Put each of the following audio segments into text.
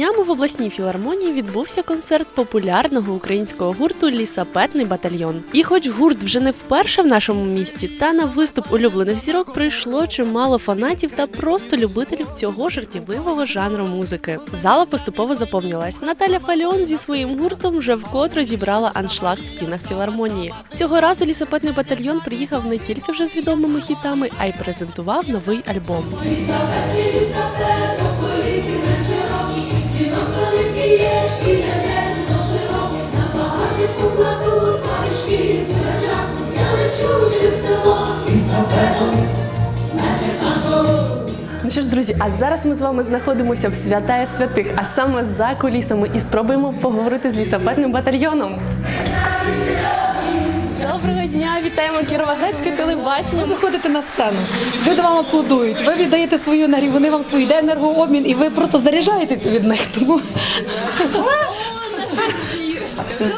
Днями в обласній філармонії відбувся концерт популярного українського гурту Лісапетний батальйон. І хоч гурт вже не вперше в нашому місті, та на виступ улюблених зірок прийшло чимало фанатів та просто любителів цього жартівливого жанру музики. Зала поступово заповнилась. Наталя Фаліон зі своїм гуртом вже вкотре зібрала аншлаг в стінах філармонії. Цього разу лісапетний батальйон приїхав не тільки вже з відомими хітами, а й презентував новий альбом. Ну що ж, друзі, а зараз ми з вами знаходимося в святая святих, а саме за кулісами, і спробуємо поговорити з лісапетним батальйоном. Доброго дня, вітаємо Кіровоградське телебачення. Ви ходите на сцену, люди вам аплодують, ви віддаєте свою енергію, вони вам свою йде енергообмін, і ви просто заряджаєтеся від них. Тому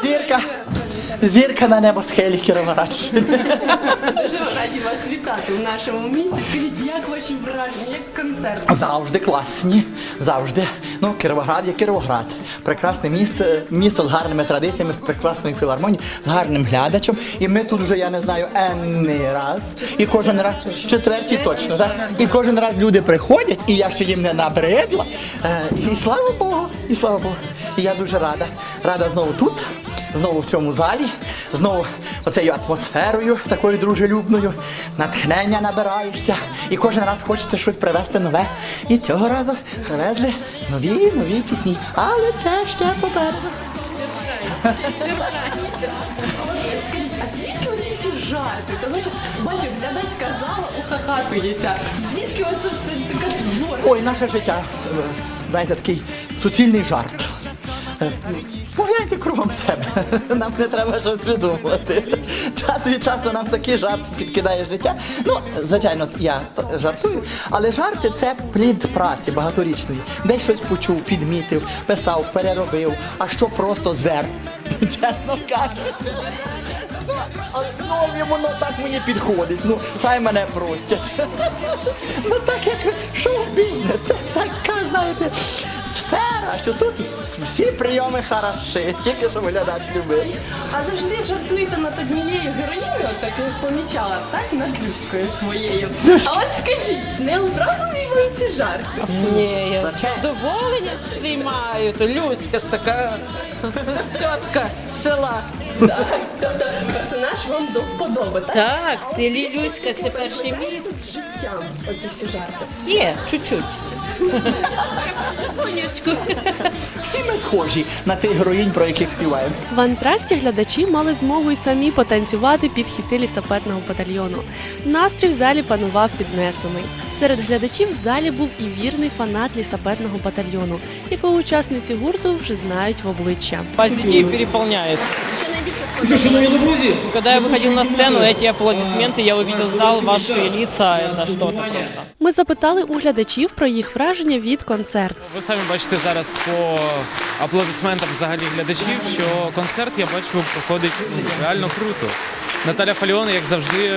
Зірка. Зірка на небо схилі Кіровоградщини. Раді вас вітати в нашому місті. Скажіть, як ваші враження, як концерт? Завжди класні. Завжди. Ну, Кіровоград є Кіровоград. Прекрасне місце, місто з гарними традиціями, з прекрасною філармонією, з гарним глядачем. І ми тут вже, я не знаю, енний раз. І кожен раз, четвертій точно, так? І кожен раз люди приходять, і я ще їм не набридла. Е, і слава Богу, і слава Богу. І я дуже рада. Рада знову тут. Знову в цьому залі, знову оцею атмосферою такою дружелюбною, натхнення набираєшся, і кожен раз хочеться щось привезти нове. І цього разу привезли нові нові пісні. Але це ще попереду. Скажіть, а звідки оці всі жарти? Тому що бачу, глядацька зала ухахатується. Звідки оце все така творчість? Ой, наше життя, е, знаєте, такий суцільний жарт. Погляньте кругом себе. Нам не треба щось видумувати. Час від часу нам такий жарт підкидає життя. Ну, звичайно, я жартую, але жарти це плід праці багаторічної. Десь щось почув, підмітив, писав, переробив, а що просто звер. Чесно кажучи. Ну, але ну, воно так мені підходить. Ну, хай мене простять. Ну так як шоу-бізнес, це така, знаєте, сфера, що тут всі прийоми хороші, тільки щоб глядач любив. А завжди жартуєте над однією героїною, так я помічала, так? Над Люською своєю. А от скажіть, не образливі ви ці жарти? Ні, я задоволення сприймаю. То Люська ж така тітка села. Так, тобто персонаж вам до вподоби, так? Так, в селі Люська це перше місце. з життям оці всі жарти. Є, чуть-чуть. Всі ми схожі на тих героїнь, про яких співаємо. В антракті глядачі мали змогу й самі потанцювати під хіти лісапетного батальйону. Настрій в залі панував піднесений. Серед глядачів в залі був і вірний фанат лісапетного батальйону, якого учасниці гурту вже знають в обличчя. Позитив переполняет. Когда я выходил на сцену, эти аплодисменты, я увидел зал, ваши лица, это что-то просто. Ми запитали у глядачів про їх враження від концерту. Ви самі бачите зараз по аплодисментам взагалі глядачів, що концерт, я бачу, проходить ну, реально круто. Наталя Фаліон, як завжди,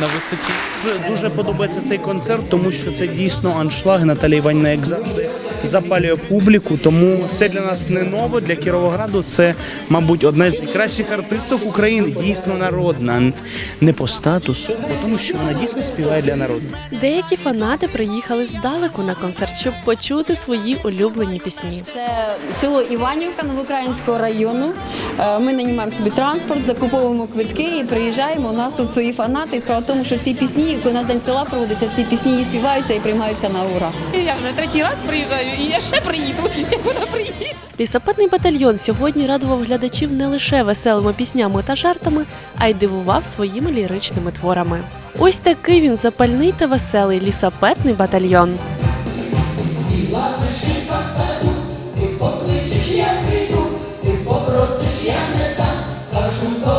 на висоті. Дуже, дуже подобається цей концерт, тому що це дійсно аншлаг. Наталія Іванівна, як завжди, запалює публіку. Тому це для нас не ново. Для Кіровограду це, мабуть, одна з найкращих артисток України. Дійсно народна, не по статусу, а тому що вона дійсно співає для народу. Деякі фанати приїхали здалеку на концерт, щоб почути свої улюблені пісні. Це село Іванівка Новоукраїнського району. Е, Ми нанімаємо собі транспорт, закуповуємо квитки і приїжджаємо. У нас тут свої фанати. І справа в тому, що всі пісні, коли у нас день села проводиться, всі пісні і співаються і приймаються на ура. Я вже третій раз приїжджаю, і я ще приїду, як вона приїде. Лісапетний батальйон сьогодні радував глядачів не лише веселими піснями та жартами, а й дивував своїми ліричними творами. Ось такий він запальний та веселий лісапетний батальйон. Ти покличеш, я прийду, ти попросиш, я не дам, скажу до